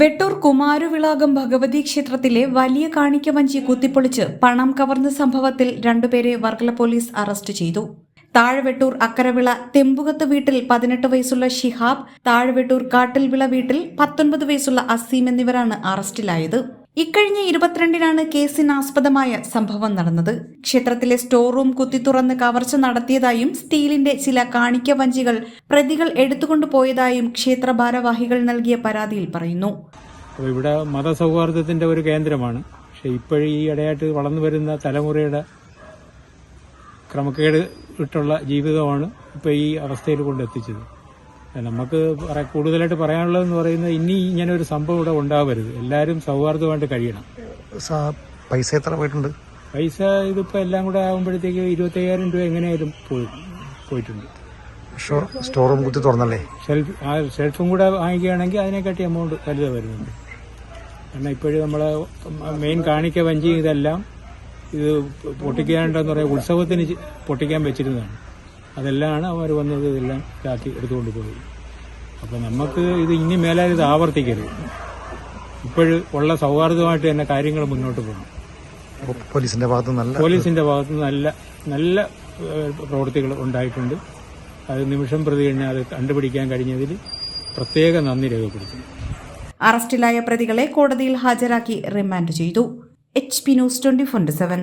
വെട്ടൂർ കുമാരവിളാകം ഭഗവതി ക്ഷേത്രത്തിലെ വലിയ കാണിക്ക വഞ്ചി കുത്തിപ്പൊളിച്ച് പണം കവർന്ന സംഭവത്തിൽ രണ്ടുപേരെ വർക്കല പോലീസ് അറസ്റ്റ് ചെയ്തു. താഴ്വെട്ടൂർ അക്കരവിള തെമ്പുകത്ത് വീട്ടിൽ പതിനെട്ട് വയസ്സുള്ള ഷിഹാബ് താഴ്വെട്ടൂർ കാട്ടിൽവിള വീട്ടിൽ പത്തൊൻപത് വയസ്സുള്ള അസീം എന്നിവരാണ് അറസ്റ്റിലായത്. ഇക്കഴിഞ്ഞ ഇരുപത്തിരണ്ടിനാണ് കേസിനാസ്പദമായ സംഭവം നടന്നത്. ക്ഷേത്രത്തിലെ സ്റ്റോർ റൂം കുത്തിത്തുറന്ന് കവർച്ച നടത്തിയതായും സ്റ്റീലിന്റെ ചില കാണിക്ക വഞ്ചികൾ പ്രതികൾ എടുത്തുകൊണ്ടുപോയതായും ക്ഷേത്ര ഭാരവാഹികൾ നൽകിയ പരാതിയിൽ പറയുന്നു. ഇവിടെ മതസൗഹാർദ്ദത്തിന്റെ ഒരു കേന്ദ്രമാണ്. പക്ഷെ ഇപ്പോഴും ഈ ഇടയായിട്ട് വളർന്നു വരുന്ന തലമുറയുടെ ക്രമക്കേട് ഇട്ടുള്ള ജീവിതമാണ് ഇപ്പോൾ ഈ അവസ്ഥയിൽ കൊണ്ടെത്തിച്ചത് നമുക്ക് കൂടുതലായിട്ട് പറയാനുള്ളതെന്ന് പറയുന്നത് ഇനി ഇങ്ങനെ ഒരു സംഭവം ഇവിടെ ഉണ്ടാവരുത്. എല്ലാവരും സൗഹാർദ്ദമായിട്ട് കഴിയണം. പൈസ എത്ര പോയിട്ടുണ്ട്? പൈസ ഇതിപ്പോ എല്ലാം കൂടെ ആകുമ്പോഴത്തേക്ക് ഇരുപത്തയ്യായിരം രൂപ എങ്ങനെയായാലും പോയി പോയിട്ടുണ്ട്. സ്റ്റോറും കുത്തി തുറന്നല്ലേ? ഷെൽഫ് ആ ഷെൽഫും കൂടെ വാങ്ങിക്കുകയാണെങ്കിൽ അതിനെക്കാട്ടി എമൗണ്ട് വലുത് വരുന്നുണ്ട്. കാരണം ഇപ്പോഴും നമ്മളെ മെയിൻ കാണിക്ക വഞ്ചി ഇതെല്ലാം ഇത് പൊട്ടിക്കാനുണ്ടെന്ന് പറയാം ഉത്സവത്തിന് പൊട്ടിക്കാൻ വെച്ചിരുന്നതാണ്. അതെല്ലാമാണ് അവർ വന്നത് ഇതെല്ലാം ഇതാക്കി എടുത്തുകൊണ്ട് പോയി. അപ്പോൾ നമുക്ക് ഇത് ഇനി മേലാൽ ഇത് ആവർത്തിക്കരുത്. ഇപ്പോഴും ഉള്ള സൗഹാർദ്ദമായിട്ട് തന്നെ കാര്യങ്ങൾ മുന്നോട്ട് പോകണം. പോലീസിന്റെ ഭാഗത്ത് നല്ല പോലീസിന്റെ ഭാഗത്ത് നല്ല നല്ല പ്രവൃത്തികൾ ഉണ്ടായിട്ടുണ്ട്. അത് നിമിഷം പ്രതി കഴിഞ്ഞാൽ അത് കണ്ടുപിടിക്കാൻ കഴിഞ്ഞതിൽ പ്രത്യേക നന്ദി രേഖപ്പെടുത്തുന്നു. അറസ്റ്റിലായ പ്രതികളെ കോടതിയിൽ ഹാജരാക്കി റിമാൻഡ് ചെയ്തു. H P news twenty four seven.